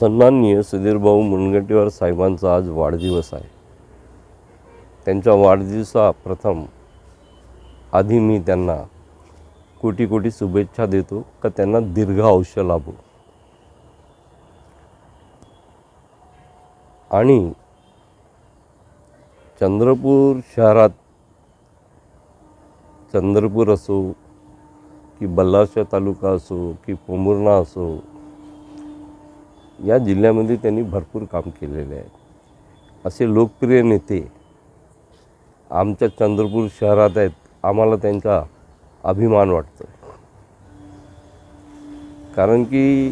सन्माननीय सुधीरभाऊ मुनगंटीवार साहेबांचा आज वाढदिवस आहे. त्यांच्या वाढदिवसा प्रथम आधी मी त्यांना कोटी कोटी शुभेच्छा देतो का त्यांना दीर्घ आयुष्य लाभो. आणि चंद्रपूर शहरात चंद्रपूर असो की बल्लारशा तालुका असो की पोंभुर्णा असो या जिल्ह्यामध्ये त्यांनी भरपूर काम केलेले आहे. असे लोकप्रिय नेते आमच्या चंद्रपूर शहरात आहेत आम्हाला त्यांचा अभिमान वाटतो कारण की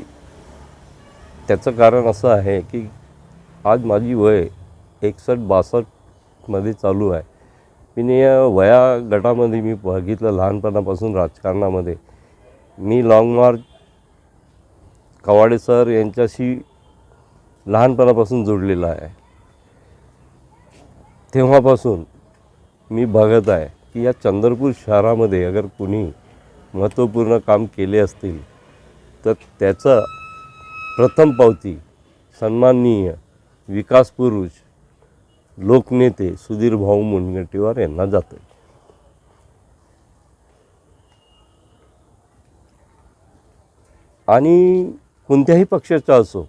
त्याचं कारण असं आहे की आज माझी वय एकसष्ट बासष्टमध्ये चालू आहे. मी या वया गटामध्ये मी बघितलं लहानपणापासून राजकारणामध्ये. मी लाँग मार्च कवाडे सर यांच्याशी लहानपणापासून जोडलेला आहे. तेव्हापासून मी बघत आहे की या चंद्रपूर शहरामध्ये अगर कुणी महत्त्वपूर्ण काम केले असतील तर त्याचं प्रथम पावती सन्माननीय विकास पुरुष लोकनेते सुधीर भाऊ मुनगंटीवार यांना जातं. आणि कोणत्याही पक्षाचा असो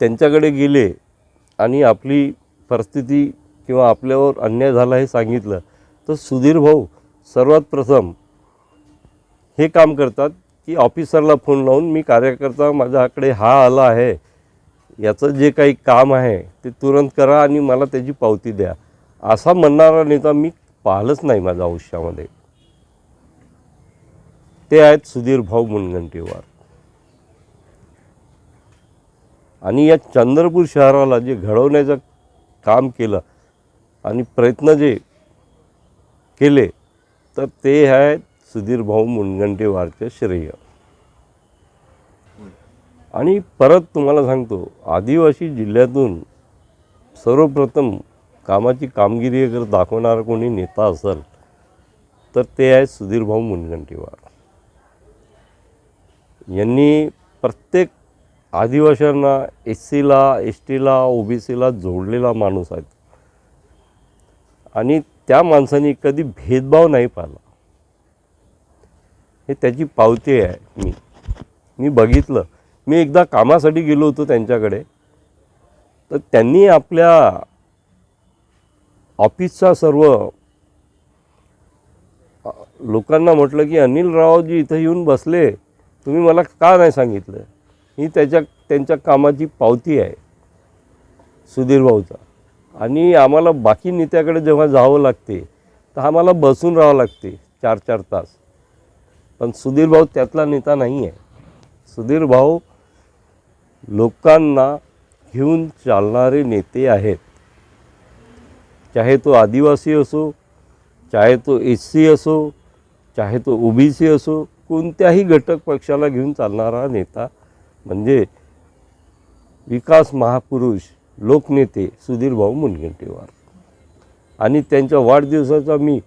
त्यांच्याकडे गेले आणि आपली परिस्थिती किंवा आपल्यावर अन्याय झाला हे सांगितलं तर सुधीर भाऊ सर्वात प्रथम हे काम करतात की ऑफिसरला फोन लावून मी कार्यकर्ता माझ्याकडे हा आला आहे याचं जे काही काम आहे ते तुरंत करा आणि मला त्याची पावती द्या. असा म्हणणारा नेता मी पाहिलंच नाही माझ्या आयुष्यामध्ये. ते आहेत सुधीर भाऊ मुनगंटीवार. आणि या चंद्रपूर शहराला जे घडवण्याचं काम केलं आणि प्रयत्न जे केले तर ते आहे सुधीर भाऊ मुनगंटीवारचे श्रेय. आणि परत तुम्हाला सांगतो आदिवासी जिल्ह्यातून सर्वप्रथम कामाची कामगिरी अगर दाखवणारा कोणी नेता असेल तर ते आहे सुधीरभाऊ मुनगंटीवार. यांनी प्रत्येक आदिवाशांना एस सीला एस टीला ओ बी सीला जोडलेला माणूस आहे. आणि त्या माणसाने कधी भेदभाव नाही पाहिला हे त्याची पावती आहे मी. मी बघितलं. मी एकदा कामासाठी गेलो होतो त्यांच्याकडे. तर त्यांनी आपल्या ऑफिसचा सर्व लोकांना म्हटलं की अनिल रावजी इथं येऊन बसले. तुम्ही मला का नाही सांगितलं? ही त्याच्या त्यांच्या कामाची पावती आहे. सुधीर भाऊचा. आणि आम्हाला बाकी नेत्याकडे जेव्हा जावं लागते तर आम्हाला बसून राहावं लागते चार चार तास. पण सुधीर भाऊ त्यातला नेता नाही आहे सुधीर भाऊ लोकांना घेऊन चालणारे नेते आहेत. चाहे तो आदिवासी असो चाहे तो एस सी असो चाहे तो ओ बी सी असो कोणत्याही घटक पक्षाला घेऊन चालणारा नेता म्हणजे विकास महापुरुष लोकनेते सुधीरभाऊ मुनगंटीवार. आणि त्यांच्या वाढदिवसाचा मी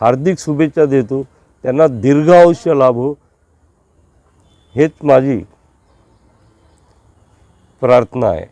हार्दिक शुभेच्छा देतो. त्यांना दीर्घ आयुष्य लाभो. हेच माझी प्रार्थना आहे.